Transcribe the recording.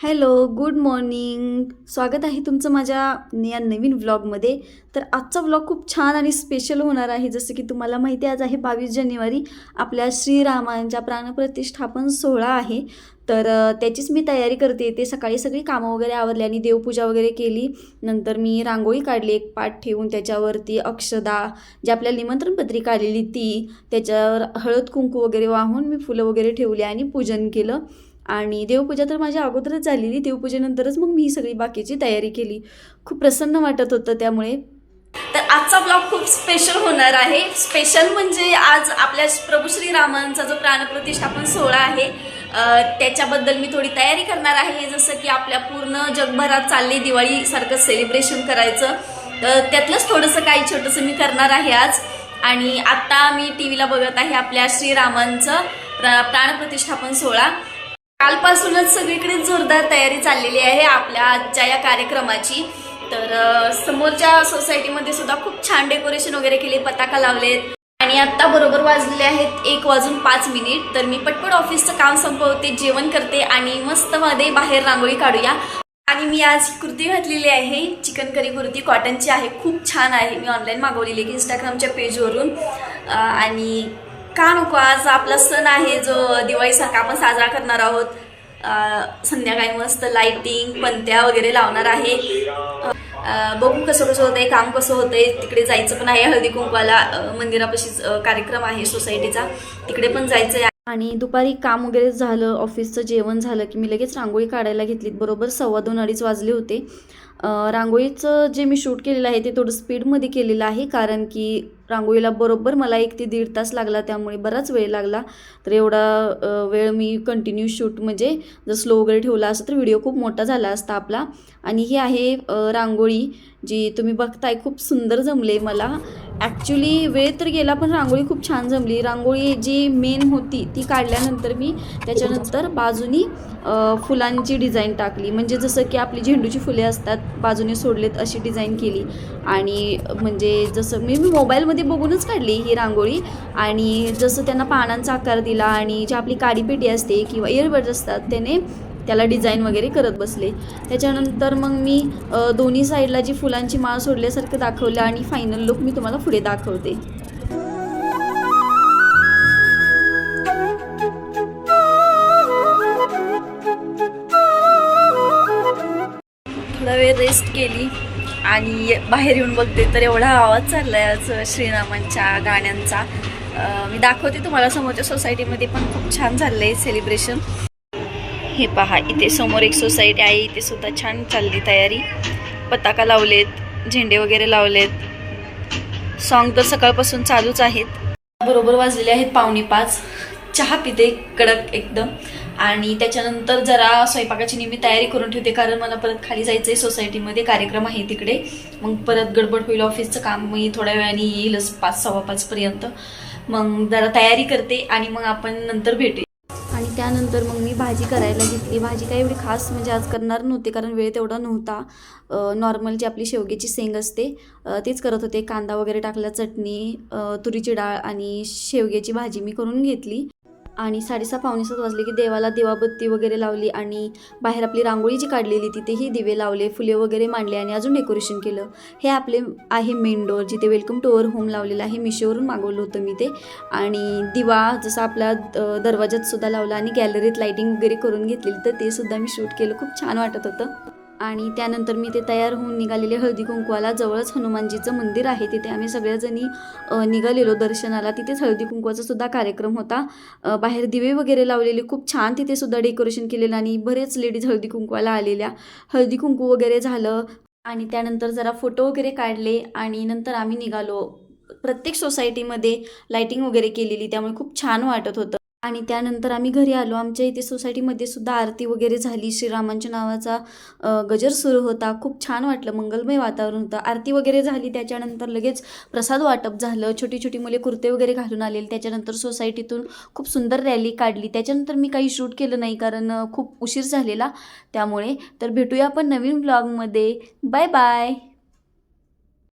Hello good morning. स्वागत आहे तुमचं माझ्या या नवीन व्लॉगमध्ये. तर आजचा व्लॉग खूप छान आणि स्पेशल होणार आहे. जसं की तुम्हाला माहिती आज आहे बावीस जानेवारी. आपल्या श्रीरामांच्या प्राणप्रतिष्ठापन सोहळा आहे. तर त्याचीच मी तयारी करते. ते सकाळी सगळी कामं वगैरे आवरली आणि देवपूजा वगैरे केली. नंतर मी रांगोळी काढली एक पाठ ठेवून त्याच्यावरती अक्षदा जी आपल्या निमंत्रण पत्रिका आलेली ती त्याच्यावर हळद कुंकू वगैरे वाहून मी फुलं वगैरे ठेवली आणि पूजन केलं. आणि देवपूजा तर माझ्या अगोदरच झालेली. देवपूजेनंतरच मग मी ही सगळी बाकीची तयारी केली. खूप प्रसन्न वाटत होतं त्यामुळे. तर आजचा ब्लॉग खूप स्पेशल होणार आहे. स्पेशल म्हणजे आज आपल्या प्रभू श्रीरामांचा जो प्राणप्रतिष्ठापन सोहळा आहे त्याच्याबद्दल मी थोडी तयारी करणार आहे. जसं की आपल्या पूर्ण जगभरात चालले दिवाळी सारखं सेलिब्रेशन करायचं. तर त्यातलंच थोडंसं काही छोटंसं मी करणार आहे आज. आणि आत्ता मी टी व्हीला बघत आहे आपल्या श्रीरामांचं प्रा- प्राणप्रतिष्ठापन सोहळा. कालपासूनच सगळीकडे जोरदार तयारी चाललेली आहे आपल्या आजच्या या कार्यक्रमाची. तर समोरच्या सोसायटीमध्ये सुद्धा खूप छान डेकोरेशन वगैरे केले पताका लावलेत. आणि आत्ता बरोबर वाजलेले आहेत एक वाजून पाच मिनिट. तर मी पटपट ऑफिसचं काम संपवते जेवण करते आणि मस्त मध्ये बाहेर रांगोळी काढूया. आणि मी आज कुर्ती घातलेली आहे चिकन करी कुर्ती कॉटनची आहे. खूप छान आहे. मी ऑनलाईन मागवलेली आहे इंस्टाग्रामच्या पेजवरून आणि का नको? आज आपला सण आहे जो दिवाळीसारखा आपण साजरा करणार आहोत. संध्याकाळी मस्त लाइटिंग पंत्या वगैरे लावणार आहे. बघू कसं कसं होतंय काम कसं होतंय. तिकडे जायचं पण आहे हळदी कुंकवाला. मंदिरापाशीच कार्यक्रम आहे सोसायटीचा तिकडे पण जायचं आहे आणि दुपारी काम वगैरे झालं ऑफिसचं जेवण झालं की मी लगेच रांगोळी काढायला घेतली बरोबर सव्वा दोन अडीच वाजले होते. रांगोळीचं जे मी शूट केलेलं आहे ते थोडं स्पीडमध्ये केलेलं आहे कारण की रांगोळीला बरोबर मला एक ते दीड तास लागला त्यामुळे बराच वेळ लागला. तर एवढा वेळ मी कंटिन्यू शूट म्हणजे जर स्लो वगैरे ठेवला असं तर व्हिडिओ खूप मोठा झाला असता आपला. आणि ही आहे रांगोळी जी तुम्ही बघताय खूप सुंदर जमले मला. ॲक्च्युली वेळ तर गेला पण रांगोळी खूप छान जमली. रांगोळी जी मेन होती ती काढल्यानंतर मी त्याच्यानंतर बाजूनी फुलांची डिझाईन टाकली. म्हणजे जसं की आपली झेंडूची फुले असतात बाजूने सोडलेत अशी डिझाईन केली. आणि म्हणजे जसं मी मी मोबाईलमध्ये बघूनच काढली ही रांगोळी. आणि जसं त्यांना पानांचा आकार दिला आणि जी आपली काडीपेटी असते किंवा इयरबड्स असतात त्याने त्याला डिझाईन वगैरे करत बसले. त्याच्यानंतर मग मी दोन्ही साईडला जी फुलांची माळ सोडल्यासारखं दाखवलं आणि फायनल लुक मी तुम्हाला पुढे दाखवते. वेळ रेस्ट केली. आणि बाहेर येऊन बघते तर एवढा आवाज चाललाय आज श्रीरामांच्या गाण्यांचा. मी दाखवते तुम्हाला समोरच्या सोसायटीमध्ये पण खूप छान चाललंय सेलिब्रेशन हे पहा इथे समोर एक सोसायटी आहे इथे सुद्धा छान चालली तयारी. पताका लावलेत झेंडे वगैरे लावलेत. सॉन्ग तर सकाळपासून चालूच आहेत. बरोबर वाजलेले आहेत पावणे पाच. चहा पिते कडक एकदम. आणि त्याच्यानंतर जरा स्वयंपाकाची नेहमी तयारी करून ठेवते कारण मला परत खाली जायचंय सोसायटीमध्ये कार्यक्रम आहे तिकडे. मग परत गडबड होईल ऑफिसचं काम मी थोड्या वेळाने येईलच पाच सव्वा पाच पर्यंत. मग जरा तयारी करते आणि मग आपण नंतर भेटू. आणि त्यानंतर मग मी भाजी करायला घेतली भाजी काही एवढी खास म्हणजे आज करणार नव्हते कारण वेळ तेवढा नव्हता. नॉर्मल जी आपली शेवग्याची शेंग असते तेच करत होते. कांदा वगैरे टाकला चटणी तुरीची डाळ आणि शेवग्याची भाजी मी करून घेतली. आणि साडेसहा पावणेसात वाजले की देवाला दिवाबत्ती वगैरे लावली आणि बाहेर आपली रांगोळी जी काढलेली तिथेही दिवे लावले फुले वगैरे मांडले आणि अजून डेकोरेशन केलं. हे आपले आहे मेन डोअर जिथे वेलकम टू अवर होम लावलेलं आहे. मिशोवरून मागवलं होतं मी ते. आणि दिवा जसा आपला अ, दरवाजात सुद्धा लावला आणि गॅलरीत लाईटिंग वगैरे करून घेतलेली तर ते सुद्धा मी शूट केलं. खूप छान वाटत होतं. आणि त्यानंतर मी ते तयार होऊन निघालेले हळदी कुंकवाला. जवळच हनुमानजीचं मंदिर आहे तिथे. आम्ही सगळ्याजणी निघालेलो दर्शनाला. तिथेच हळदी कुंकवाचा सुद्धा कार्यक्रम होता. बाहेर दिवे वगैरे लावलेले. खूप छान तिथे सुद्धा डेकोरेशन केलेलं आणि बरेच लेडीज हळदी कुंकवाला आलेल्या. हळदी कुंकू वगैरे झालं आणि त्यानंतर जरा फोटो वगैरे काढले आणि नंतर आम्ही निघालो. प्रत्येक सोसायटीमध्ये लाईटिंग वगैरे केलेली. त्यामुळे खूप छान वाटत होतं. आणि त्यानंतर आम्ही घरी आलो. आमच्या इथे सोसायटीमध्ये सुद्धा आरती वगैरे झाली. श्रीरामांच्या नावाचा गजर सुरू होता. खूप छान वाटलं. मंगलमय वातावरण होतं. आरती वगैरे झाली. त्याच्यानंतर लगेच प्रसाद वाटप झालं. छोटी छोटी मुले कुर्ते वगैरे घालून आलेले. त्याच्यानंतर सोसायटीतून खूप सुंदर रॅली काढली. त्याच्यानंतर मी काही शूट केलं नाही कारण खूप उशीर झालेला. त्यामुळे तर भेटूया आपण नवीन ब्लॉगमध्ये बाय बाय.